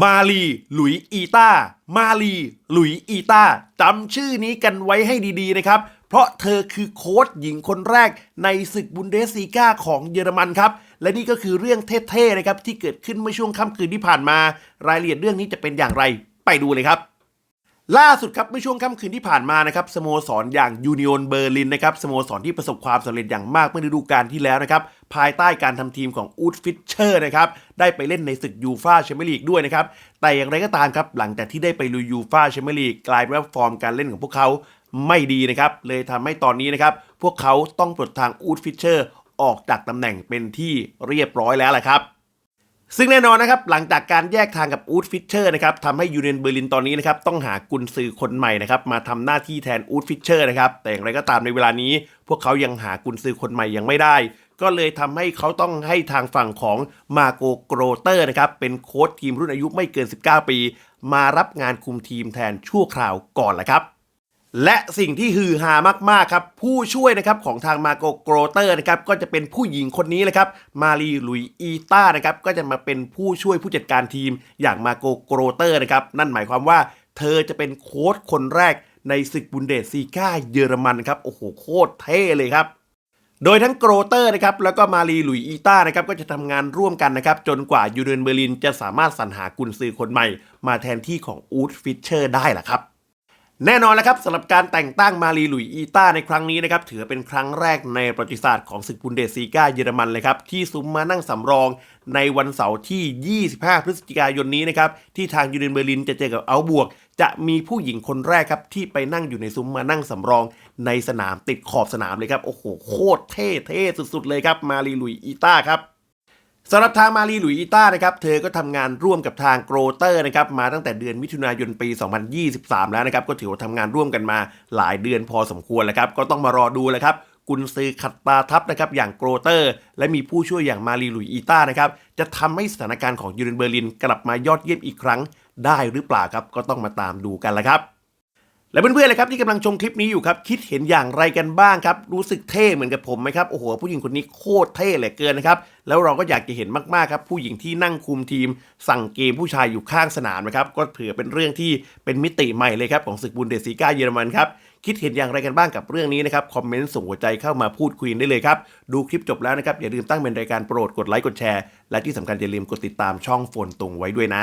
มาลีหลุยอีต้ามาลีหลุยอีต้าจำชื่อนี้กันไว้ให้ดีๆนะครับ เพราะเธอคือโค้ชหญิงคนแรกในศึกบุนเดสซีกาของเยอรมันครับ และนี่ก็คือเรื่องเท่ๆนะครับที่เกิดขึ้นเมื่อช่วงค่ำคืนที่ผ่านมา รายละเอียดเรื่องนี้จะเป็นอย่างไร ไปดูเลยครับ ล่าสุดครับเมื่อช่วงค่ำคืนที่ผ่านมานะครับสโมสรอย่างยูเนิ o นเบอร์ลินนะครับสโมสรที่ประสบความสำเร็จอย่างมากเมื่อฤดูกาลที่แล้วนะครับภายใต้การทำทีมของอูดฟิชเชอร์นะครับได้ไปเล่นในศึกยูฟาแชมเปี้ยนลีกด้วยนะครับแต่อย่างไรก็ตามครับหลังจากที่ได้ไปลุยยูฟาแชมเปี้ยนลีกกลายเป็นว่าฟอร์มการเล่นของพวกเขาไม่ดีนะครับเลยทำให้ตอนนี้นะครับพวกเขาต้องปลดทางอูดฟิชเชอร์ออกจากตำแหน่งเป็นที่เรียบร้อยแล้วแหละครับ ซึ่งแน่นอนนะครับหลังจากการแยกทางกับอูดฟิชเชอร์นะครับทำให้ยูเนียนเบอร์ลินตอนนี้นะครับต้องหากุนซือคนใหม่นะครับมาทำหน้าที่แทนอูดฟิชเชอร์นะครับแต่อย่างไรก็ตามในเวลานี้ พวกเขายังหากุนซือคนใหม่ยังไม่ได้ ก็เลยทำให้เขาต้องให้ทางฝั่งของมาโกโกรเตอร์นะครับเป็นโค้ชทีมรุ่นอายุไม่เกิน 19 ปี มารับงานคุมทีมแทนชั่วคราวก่อนแหละครับ และสิ่งที่ฮือฮามากๆครับผู้ช่วยนะครับของทางมาโกโกรเตอร์นะครับก็จะเป็นผู้หญิงคนนี้เลยครับมารีลุยอีต้านะครับก็จะมาเป็นผู้ช่วยผู้จัดการทีมอย่างมาโกโกรเตอร์นะครับนั่นหมายความว่าเธอจะเป็นโค้ชคนแรกในศึกบุนเดสซีกาเยอรมันครับโอ้โหโคตรเท่เลยครับโดยทั้งโกรเตอร์นะครับแล้วก็มารีหลุยอีต้านะครับก็จะทำงานร่วมกันนะครับจนกว่ายูเรนเบอร์ลินจะสามารถสรรหากุนซือคนใหม่ มาแทนที่ของอูดฟิชเชอร์ได้แหละครับ แน่นอนแล้วครับสำหรับการแต่งตั้งมารีหลุยอีต้าในครั้งนี้นะครับถือเป็นครั้งแรกในประวัติศาสตร์ของศึกบุนเดสซีกาเยอรมันเลยครับที่ซุ้มมานั่งสำรองในวันเสาร์ที่ 25 พฤศจิกายนนี้นะครับที่ทางยูเรนเบอร์ลินจะเจอกับเอาบวก จะมีผู้หญิงคนแรกครับที่ไปนั่งอยู่ในซุ้มมานั่งสำรองในสนามติดขอบสนามเลยครับโอ้โหโคตรเท่เท่สุดๆเลยครับมารีหลุยอีต้าครับ สำหรับทางมารีหลุยอีต้านะครับ เธอก็ทำงานร่วมกับทางโกรเตอร์นะครับ มาตั้งแต่เดือนมิถุนายนปี 2023 แล้วนะครับ ก็ถือว่าทำงานร่วมกันมาหลายเดือนพอสมควรแล้วครับ ก็ต้องมารอดูแล้วครับกุนซือขัดตาทัพนะครับอย่างโกรเตอร์ และมีผู้ช่วยอย่างมารีหลุยอีต้านะครับจะทำให้สถานการณ์ของยูเรนเบอร์ลินกลับมายอดเยี่ยมอีกครั้งได้หรือเปล่าครับ ก็ต้องมาตามดูกันแล้วครับ และเพื่อนๆเลยครับที่กำลังชมคลิปนี้อยู่ครับ คิดเห็นอย่างไรกันบ้างครับ รู้สึกเท่เหมือนกับผมไหมครับ โอ้โห ผู้หญิงคนนี้โคตรเท่เหลือเกินนะครับ แล้วเราก็อยากจะเห็นมากๆครับ ผู้หญิงที่นั่งคุมทีม สั่งเกมผู้ชายอยู่ข้างสนามนะครับ ก็ถือเป็นเรื่องที่เป็นมิติใหม่เลยครับของศึกบุนเดสซีกาเยอรมันครับคิดเห็นอย่างไรกันบ้างกับเรื่องนี้นะครับ คอมเมนต์ส่งหัวใจเข้ามาพูดคุยได้เลยครับ ดูคลิปจบแล้วนะครับอย่าลืมตั้งเป็นรายการโปรดกดไลค์กดแชร์และที่สำคัญอย่าลืมกดติดตามช่องโฟนตุงไว้ด้วยนะ